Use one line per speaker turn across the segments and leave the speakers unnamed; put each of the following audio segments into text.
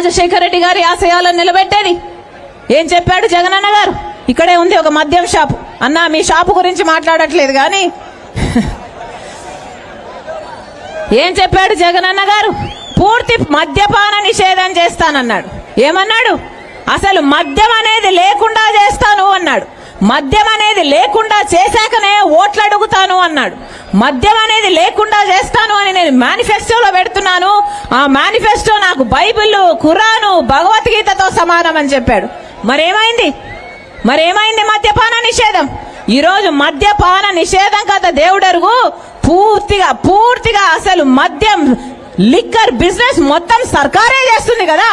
రాజశేఖర రెడ్డి గారి ఆశయాలను నిలబెట్టేది. ఏం చెప్పాడు జగనన్న గారు? ఇక్కడే ఉంది ఒక మద్యం షాపు. అన్న మీ షాపు గురించి మాట్లాడట్లేదు కానీ ఏం చెప్పాడు జగనన్న గారు? పూర్తి మద్యపాన నిషేధం చేస్తానన్నాడు. ఏమన్నాడు? అసలు మద్యం అనేది లేకుండా మద్యం అనేది లేకుండా చేశాకనే ఓట్లు అడుగుతాను అన్నాడు. మద్యం అనేది లేకుండా చేస్తాను అని నేను మేనిఫెస్టోలో పెడుతున్నాను. ఆ మేనిఫెస్టో నాకు బైబిల్ ఖురాను భగవద్గీతతో సమానం అని చెప్పాడు. మరేమైంది? మరేమైంది మద్యపాన నిషేధం? ఈరోజు మద్యపాన నిషేధం కదా దేవుడరుగు పూర్తిగా పూర్తిగా అసలు మద్యం లిక్కర్ బిజినెస్ మొత్తం సర్కారే చేస్తుంది కదా.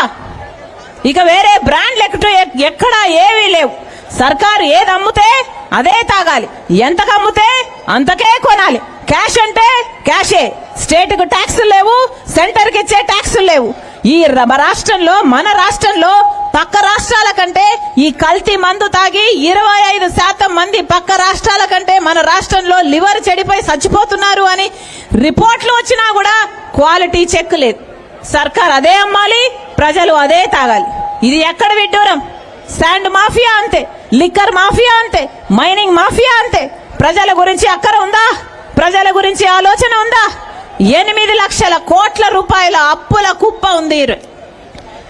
ఇక వేరే బ్రాండ్లు ఎక్కడ ఎక్కడా ఏవీ లేవు. సర్కారు ఏది అమ్ముతే అదే తాగాలి. ఎంతకు అమ్ముతే అంతకే కొనాలి. క్యాష్ అంటే క్యాషే. స్టేట్కి ట్యాక్సులు లేవు సెంటర్కి ఇచ్చే ట్యాక్సులు లేవు. ఈ రాష్ట్రంలో మన రాష్ట్రంలో పక్క రాష్ట్రాల కంటే ఈ కల్తీ మందు తాగి ఇరవై ఐదు శాతం మంది పక్క రాష్ట్రాల కంటే మన రాష్ట్రంలో లివర్ చెడిపోయి చచ్చిపోతున్నారు అని రిపోర్ట్లు వచ్చినా కూడా క్వాలిటీ చెక్ లేదు. సర్కార్ అదే అమ్మాలి ప్రజలు అదే తాగాలి. ఇది ఎక్కడ విడ్డూరం? శాండ్ మాఫియా అంతే. లిక్కర్ మాఫియా అంతే మైనింగ్ మాఫియా అంతే ప్రజల గురించి అక్కర ఉందా? ప్రజల గురించి ఆలోచన ఉందా? ఎనిమిది లక్షల కోట్ల రూపాయల అప్పుల కుప్ప ఉంది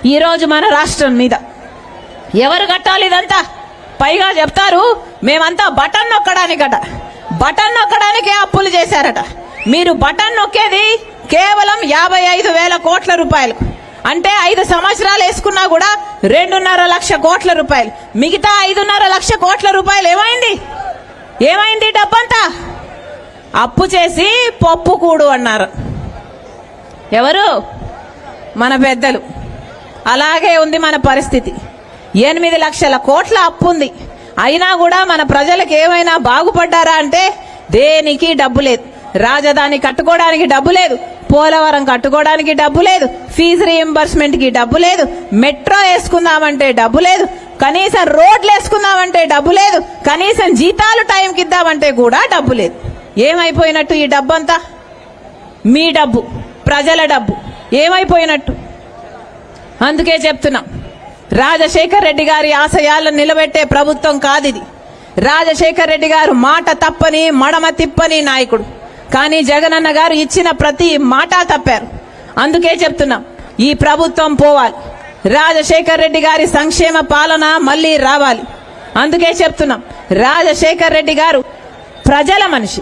ఈరోజు మన రాష్ట్రం మీద. ఎవరు కట్టాలి ఇదంతా? పైగా చెప్తారు మేమంతా బటన్ నొక్కడానికట. బటన్ నొక్కడానికే అప్పులు చేశారట. మీరు బటన్ నొక్కేది కేవలం యాభై ఐదు వేల కోట్ల రూపాయలు అంటే ఐదు సంవత్సరాలు వేసుకున్నా కూడా రెండున్నర లక్ష కోట్ల రూపాయలు. మిగతా ఐదున్నర లక్ష కోట్ల రూపాయలు ఏమైంది? ఏమైంది డబ్బంతా? అప్పు చేసి పప్పు కూడు అన్నారు. ఎవరు? మన పెద్దలు. అలాగే ఉంది మన పరిస్థితి. ఎనిమిది లక్షల కోట్ల అప్పు ఉంది అయినా కూడా మన ప్రజలకు ఏమైనా బాగుపడ్డారా అంటే దేనికి డబ్బు లేదు. రాజధాని కట్టుకోవడానికి డబ్బు లేదు. పోలవరం కట్టుకోవడానికి డబ్బు లేదు ఫీజు రియంబర్స్మెంట్కి డబ్బు లేదు మెట్రో వేసుకుందామంటే డబ్బు లేదు కనీసం రోడ్లు వేసుకుందామంటే డబ్బు లేదు కనీసం జీతాలు టైంకి ఇద్దామంటే కూడా డబ్బు లేదు. ఏమైపోయినట్టు ఈ డబ్బంతా? మీ డబ్బు ప్రజల డబ్బు ఏమైపోయినట్టు? అందుకే చెప్తున్నా రాజశేఖర్ రెడ్డి గారి ఆశయాలను నిలబెట్టే ప్రభుత్వం కాదిది రాజశేఖర్ రెడ్డి గారు మాట తప్పని మడమ తిప్పని నాయకుడు. కానీ జగనన్న గారు ఇచ్చిన ప్రతి మాట తప్పారు. అందుకే చెప్తున్నాం ఈ ప్రభుత్వం పోవాలి. రాజశేఖర్ రెడ్డి గారి సంక్షేమ పాలన మళ్ళీ రావాలి. అందుకే చెప్తున్నాం రాజశేఖర్ రెడ్డి గారు ప్రజల మనిషి.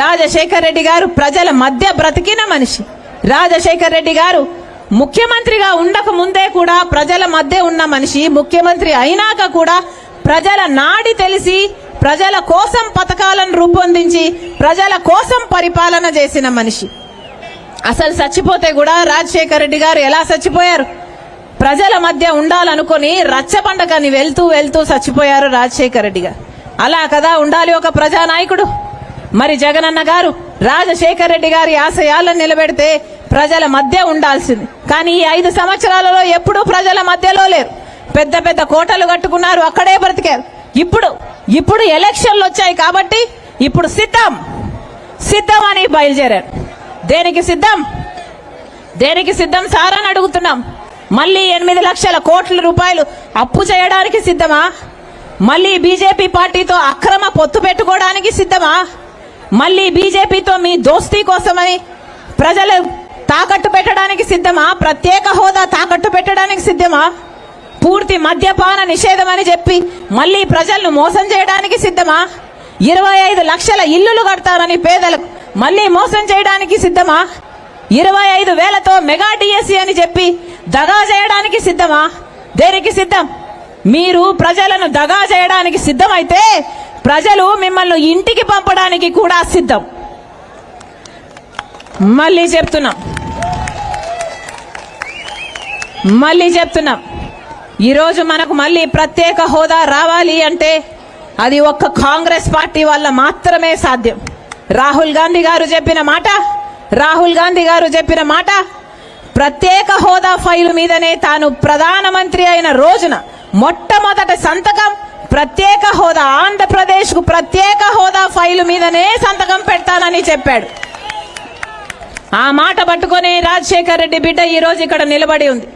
రాజశేఖర్ రెడ్డి గారు ప్రజల మధ్య బ్రతికిన మనిషి. రాజశేఖర్ రెడ్డి గారు ముఖ్యమంత్రిగా ఉండక ముందే కూడా ప్రజల మధ్య ఉన్న మనిషి. ముఖ్యమంత్రి అయినాక కూడా ప్రజల నాడి తెలిసి ప్రజల కోసం పథకాలను రూపొందించి ప్రజల కోసం పరిపాలన చేసిన మనిషి. అసలు చచ్చిపోతే కూడా రాజశేఖర్ రెడ్డి గారు ఎలా చచ్చిపోయారు? ప్రజల మధ్య ఉండాలనుకుని రచ్చబండకని వెళ్తూ వెళ్తూ చచ్చిపోయారు రాజశేఖర్ రెడ్డి గారు. అలా కదా ఉండాలి ఒక ప్రజానాయకుడు. మరి జగనన్న గారు రాజశేఖర్ రెడ్డి గారి ఆశయాలను నిలబెడితే ప్రజల మధ్య ఉండాల్సింది. కానీ ఈ ఐదు సంవత్సరాలలో ఎప్పుడూ ప్రజల మధ్యలో లేరు. పెద్ద పెద్ద కోటలు కట్టుకున్నారు అక్కడే బ్రతికారు. ఇప్పుడు ఇప్పుడు ఎలక్షన్లు వచ్చాయి కాబట్టి ఇప్పుడు సిద్ధం. సిద్ధం అని బయలుదేరారు. దేనికి సిద్ధం? దేనికి సిద్ధం సార్ అని అడుగుతున్నాం. మళ్ళీ ఎనిమిది లక్షల కోట్ల రూపాయలు అప్పు చేయడానికి సిద్ధమా? మళ్ళీ బీజేపీ పార్టీతో అక్రమ పొత్తు పెట్టుకోవడానికి సిద్ధమా? మళ్ళీ బీజేపీతో మీ దోస్తీ కోసమని ప్రజలు తాకట్టు పెట్టడానికి సిద్ధమా? ప్రత్యేక హోదా తాకట్టు పెట్టడానికి సిద్ధమా? పూర్తి మద్యపాన నిషేధం అని చెప్పి మళ్ళీ ప్రజలను మోసం చేయడానికి సిద్ధమా? ఇరవై ఐదు లక్షల ఇల్లులు కడతారని పేదలకు మళ్ళీ మోసం చేయడానికి సిద్ధమా? ఇరవై ఐదు వేలతో మెగా డిఎస్సి అని చెప్పి దగా చేయడానికి సిద్ధమా? దేనికి సిద్ధం? మీరు ప్రజలను దగా చేయడానికి సిద్ధమైతే ప్రజలు మిమ్మల్ని ఇంటికి పంపడానికి కూడా సిద్ధం. మళ్ళీ చెప్తున్నాం. మళ్ళీ చెప్తున్నాం. ఈరోజు మనకు మళ్ళీ ప్రత్యేక హోదా రావాలి అంటే అది ఒక్క కాంగ్రెస్ పార్టీ వల్ల మాత్రమే సాధ్యం. రాహుల్ గాంధీ గారు చెప్పిన మాట రాహుల్ గాంధీ గారు చెప్పిన మాట ప్రత్యేక హోదా ఫైలు మీదనే తాను ప్రధానమంత్రి అయిన రోజున మొట్టమొదటి సంతకం ప్రత్యేక హోదా ఆంధ్రప్రదేశ్కు ప్రత్యేక హోదా ఫైలు మీదనే సంతకం పెడతానని చెప్పాడు. ఆ మాట పట్టుకొని రాజశేఖర్ రెడ్డి బిడ్డ ఈ రోజు ఇక్కడ నిలబడి ఉంది.